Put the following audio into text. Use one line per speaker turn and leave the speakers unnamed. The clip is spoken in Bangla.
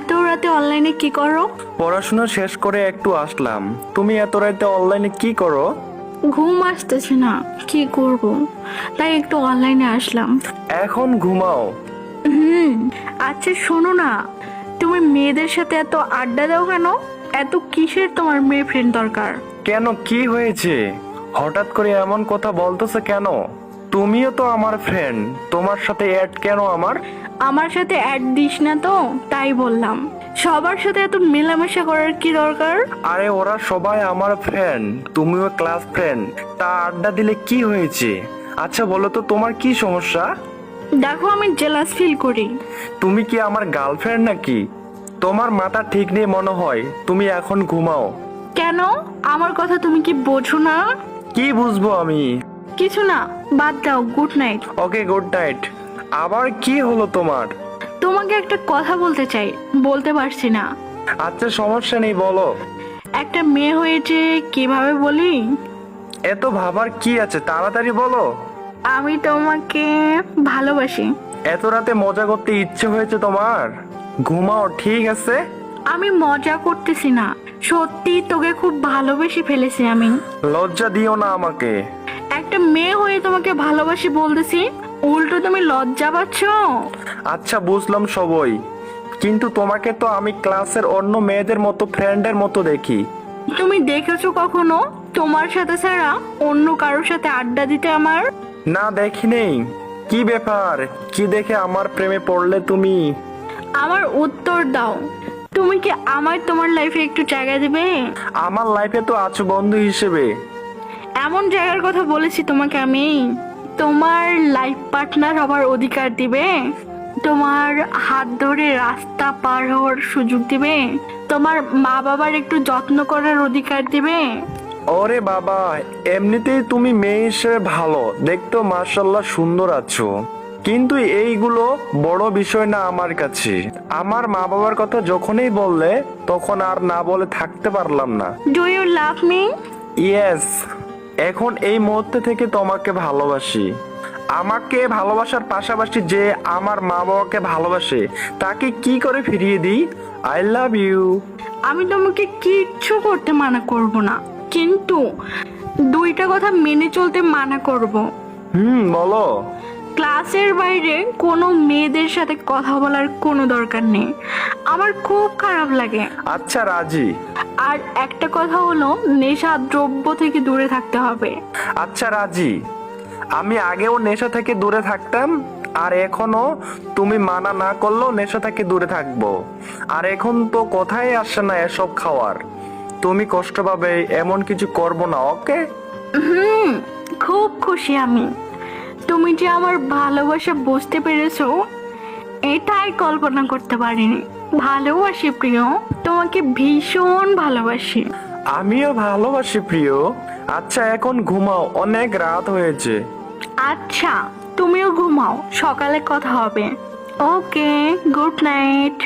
এত রাতে অনলাইনে কি করো?
পড়াশোনা শেষ করে একটু আসলাম। তুমি এত রাতে অনলাইনে কি করো?
ঘুম আসতেছে না কি করব? তাই একটু অনলাইনে আসলাম।
এখন ঘুমাও।
হুম আচ্ছা শোনো না তুমি মেয়েদের সাথে এত আড্ডা দাও কেন? এত কিসের তোমার মেয়ে ফ্রেন্ড দরকার?
কেন কি হয়েছে? হঠাৎ করে এমন কথা বলতেছে কেন? তুমিও তো আমার ফ্রেন্ড তোমার সাথে অ্যাড কেন আমার?
আমার সাথে অ্যাড দিস না তো তাই বললাম। সবার সাথে এত মেলামেশা করার কি দরকার?
আরে ওরা সবাই আমার ফ্রেন্ড তুমিও ক্লাস ফ্রেন্ড তা আড্ডা দিলে কি হয়েছে? আচ্ছা বলো তো তোমার কি সমস্যা?
দেখো আমি জেলাস ফিল করি।
তুমি কি আমার গার্লফ্রেন্ড নাকি? তোমার মাথা ঠিক নেই মনে হয়। তুমি এখন ঘুমাও।
কেন? আমার কথা তুমি কি বোঝো না?
কি বুঝব আমি?
কিছু না বাদ দাও good night
okay good night আবার কি হলো তোমার?
তোমাকে একটা কথা বলতে চাই বলতে পারছি না।
আচ্ছা সমস্যা নেই বলো।
একটা মেয়ে হয়েছে কীভাবে বলি?
এত ভাবার কি আছে তাড়াতাড়ি বলো।
আমি তোমাকে ভালোবাসি।
এত রাতে মজা করতে ইচ্ছে হয়েছে তোমার? ঘুমাও ঠিক আছে?
আমি মজা করতেছি না। সত্যি তোকে খুব ভালোবেসে ফেলেছি আমি।
লজ্জা দিও না আমাকে।
একটা মেয়ে হয়ে তোমাকে ভালোবাসি বলতেছি উল্টো তুমি লজ্জা পাচ্ছ?
আচ্ছা বুঝলাম সবই। কিন্তু তোমাকে তো আমি ক্লাসের অন্য মেয়েদের মতো ফ্রেন্ডের মতো দেখি।
তুমি দেখেছ কখনো? তোমার সাথে ছাড়া অন্য কারোর সাথে আড্ডা দিতে আমার?
না দেখি নেই কি ব্যাপার? কি দেখে আমার প্রেমে পড়লে তুমি?
আমার উত্তর দাও। তুমি কি আমার তোমার লাইফে একটু জায়গা দেবে?
আমার লাইফে তো আছো বন্ধু হিসেবে।
এমন জায়গার কথা বলেছি তোমাকে আমি। তোমার লাইফ পার্টনার হবার অধিকার দিবে। তোমার হাত ধরে রাস্তা পার হওয়ার সুযোগ দিবে। তোমার মা বাবার একটু যত্ন করার অধিকার দিবে।
ওরে বাবা এমনিতেই তুমি মেয়ে হিসেবে ভালো। দেখতো মার্শাল্লাহ সুন্দর আছো। কিন্তু এইগুলো বড় বিষয় না আমার কাছে। আমার মা বাবার কথা যখনই বললে তখন আর না বলে থাকতে পারলাম না।
Do you love me
yes এখন এই মুহূর্তে থেকে তোমাকে ভালোবাসি। আমাকে ভালোবাসার পাশাপাশি যে আমার মা বাবাকে ভালোবাসে তাকে কি করে ফিরিয়ে দিই? আই লাভ ইউ
আমি তোমাকে কিচ্ছু করতে মানা করব না কিন্তু দুইটা কথা মেনে চলতে মানা করব।
হুম বলো।
ক্লাসের বাইরে কোনো মেয়েদের সাথে কথা বলার কোনো দরকার নেই। আমার খুব খারাপ লাগে।
আচ্ছা রাজি।
আর একটা কথা হলো নেশা দ্রব্য থেকে দূরে থাকতে হবে।
আচ্ছা রাজি। আমি আগেও নেশা থেকে দূরে থাকতাম আর এখনও তুমি মানা না করলেও নেশা থেকে দূরে থাকব। আর এখন তো কোথায় আসে না এসব খাওয়ার। তুমি কষ্ট পাবে এমন কিছু করব না ওকে?
হুম খুব খুশি আমি। তুমি যে আমার ভালোবাসা বুঝতে পেরেছ এটাই কল্পনা করতে পারিনি। ভালোবাসি প্রিয় তোমাকে ভীষণ ভালোবাসি।
আমিও ভালোবাসি প্রিয়। আচ্ছা এখন ঘুমাও অনেক রাত হয়েছে।
আচ্ছা তুমিও ঘুমাও সকালে কথা হবে। Okay good night.